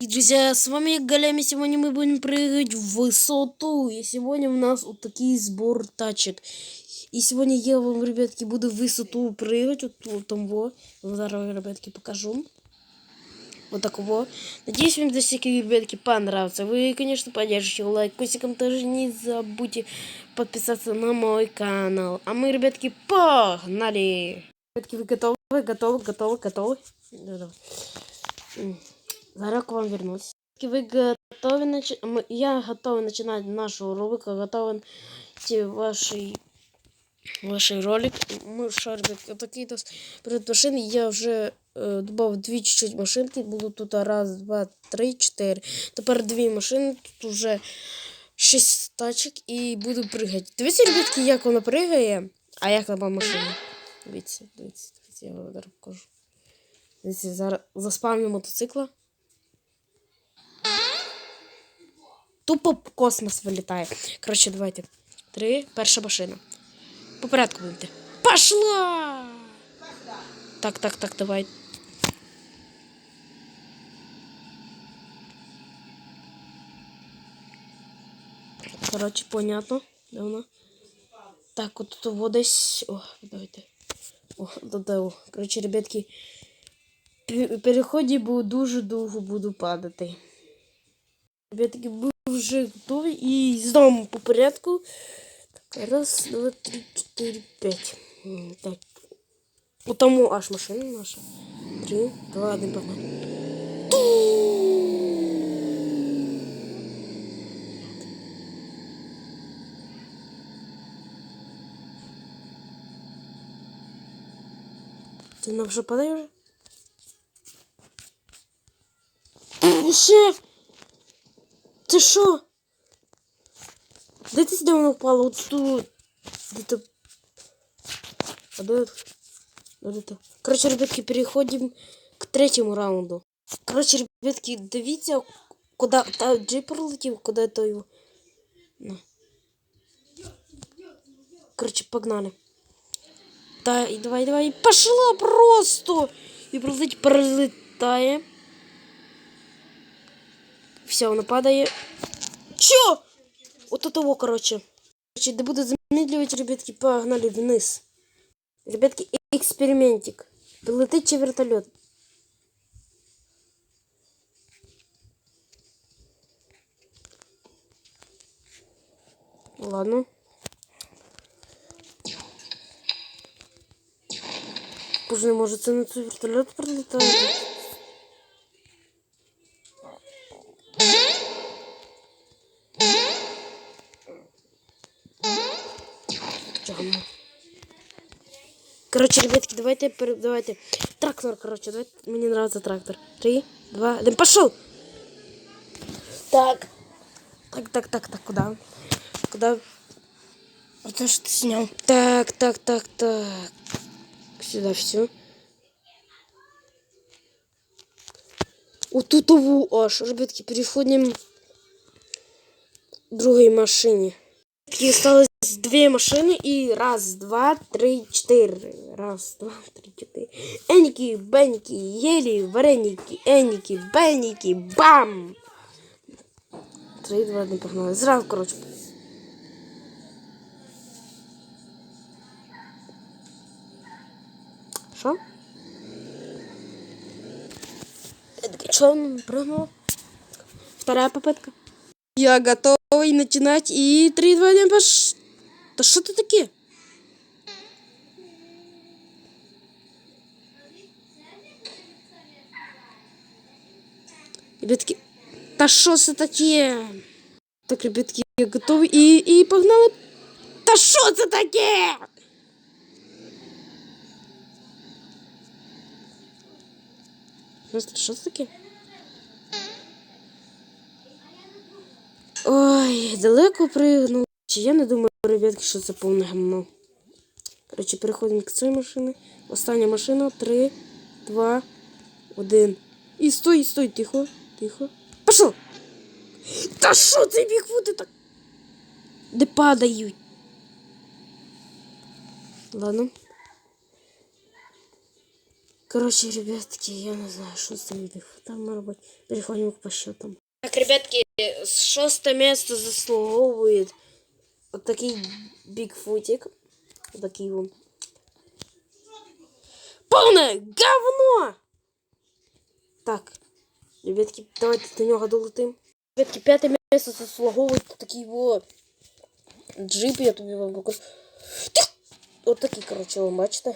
И, друзья, с вами Галями. Сегодня мы будем прыгать в высоту. И сегодня у нас вот такой сбор тачек. И сегодня я вам, ребятки, буду в высоту прыгать. Вот, вот там вот. Зараз, ребятки, покажу. Вот так вот. Надеюсь, вам достики, ребятки, понравится. Вы, конечно, поддержите лайкосиком. Тоже не забудьте подписаться на мой канал. А мы, ребятки, погнали! Ребятки, вы готовы? Готовы? Готовы? Готовы? Да-да. Зараз к вам вернусь. Вы готовы нач... мы- Я готовы начинать нашу рубрику, готовы те ваши ваши ролик. Мы шарбик такие то перед машини. Я вже е, добавив дві чуть-чуть машинки. Було тут раз, два, три, чотири. Тепер дві машини. Тут вже шість тачок і буду пригати. Дивіться, ребятки, як вона пригає, а як нова машина. Дивіться, дивіться, дивіться, я вам зараз покажу. Дивіться, зараз заспавню мотоцикла. Тупо космос вилітає. Коротше, давайте. Три, перша машина. По порядку будете. Пошла! Так, так, так, давай. Коротше, понятно. Де вона? Так, от тут вот десь. О, давайте. О, додав. Коротше, ребятки. пе- Переході буду дуже довго буду падати. Ребятки, вже готовий і знову по порядку. Раз, два, три, чотири, п'ять. Так. У тому аж машина наша. Три, два, один, погнали. Ти нам вже падає вже? Ще! Ти що? Де ти де воно впало? От тут. Де то? А де? Де это? Короче, ребятки, переходим к третьему раунду. Короче, ребятки, дивіться, куда та джип пролетів, куда то його. На. Короче, погнали. Да, и давай, давай, пошла просто! И пролетить пролетає. Все, воно падає. Чё? Вот это вот, короче. Короче, да буду замедливать, ребятки, погнали вниз. Ребятки, экспериментик. Летить чи вертолет? Ладно. Боже, може це на цей вертольот прилітає? Короче, ребятки, давайте, давайте. Трактор, короче, давайте. Мне нравится трактор. Три, два, один, пошел! Так. Так, так, так, так, куда? Куда? А то, что ты снял. Так, так, так, так. Сюда все. Вот тут того аж, ребятки, переходим к другой машине. И осталось две машины и раз, два, три, четыре. Раз, два, три, четыре. Эники, беники, ели, вареники, эники, беники, бам! Три, два, один, погнали. Зразу, короче. Что? Что он прыгнул? Вторая попытка. Я готовый начинать. И 3, 2, 1, пош... Да что ты такие? Ребятки, та що це таке? Так, ребятки, я готовий і, і погнали. Та що це таке? Що це таке? Ой, далеко пригнув. Чи я не думаю, ребятки, що це повне гамно. Коротше, переходимо к цій машині. Остання машина. Три, два, один. І стой, стой, тихо, тихо. Пошел! Та що це бігфути так? Де падають? Ладно. Короче, ребятки, я не знаю, что с этим Бигфутом может быть. Переходим по счетам. Так, ребятки, с шестое место вот такий Бигфутик. Вот такий вон. Полное говно! Так, ребятки, давайте до нього долетим. Ребятки, п'яте місце заслуговує такий вот джип, я тобі вам покажу. От такі, коротше, ви бачите.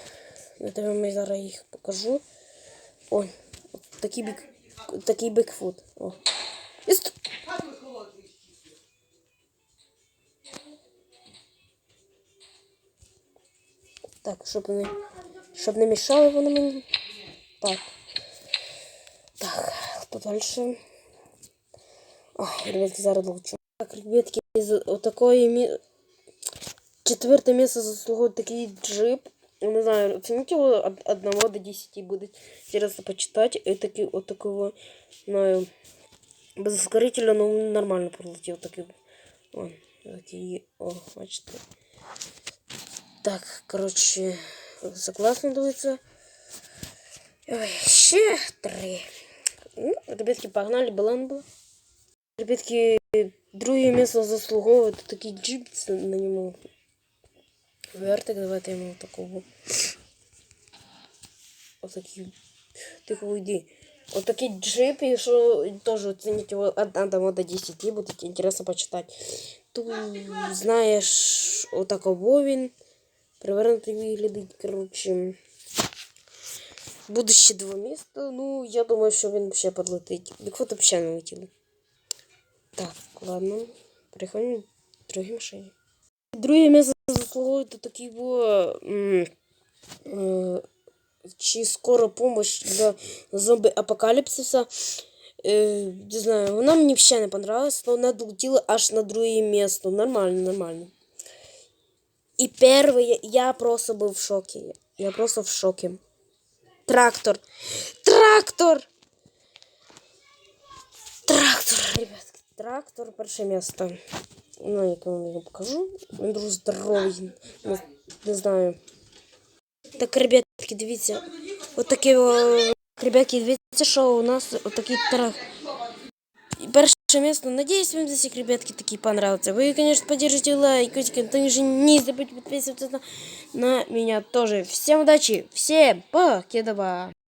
Я тобі зараз покажу. Ой, от такий бік, такий бікфут. О. Так, щоб не, щоб не мішали вони мені. Так. Так, хто далі? Ой, ребятки, зараз долучу. Так, ребятки, з отакої мі... Четверте місце заслуговує такий джип. Не знаю, оцените его от 1 до 10 будет интересно почитать. И таки, вот такого, знаю, без ускорителя, но он нормально пролетел. Такий, о, такие, о, бачите. Так, короче, согласно дивиться. Ой, ще три. Ну, ребятки, погнали, баланбла. Ребятки, друге місце заслуговує такий джип це на ньому. Вертик, давайте йому такого. Отакий. Тихо уйди. Отакий джип, і що теж оцініть його от 1 до 10, буде інтересно почитати. Тут, знаєш, отакого він. Привернутий виглядить, коротше. Буде ще два міста. Ну, я думаю, що він ще подлетить. Бікфот взагалі не летів. Так, ладно. Переходимо к другій машині. Друге місце заслуговує до такий м, е, чи скоро помощь для зомби-апокаліпсиса. Е, не знаю, вона мені взагалі не понравилась, но вона долетіла аж на друге місце. Нормально, нормально. І перше, я просто був в шокі. Я просто в шокі. Трактор. Трактор! Трактор, ребятки. Трактор, перше місто. Ну, як я вам його покажу. Він дуже здоровий. Не, не знаю. Так, ребятки, дивіться. От такі, о, ребятки, дивіться, що у нас отакий трактор. И перше место. Надеюсь, вам здесь, ребятки, такие понравятся. Вы, конечно, поддержите но также не забудьте подписываться на, на меня тоже. Всем удачи, всем покедова.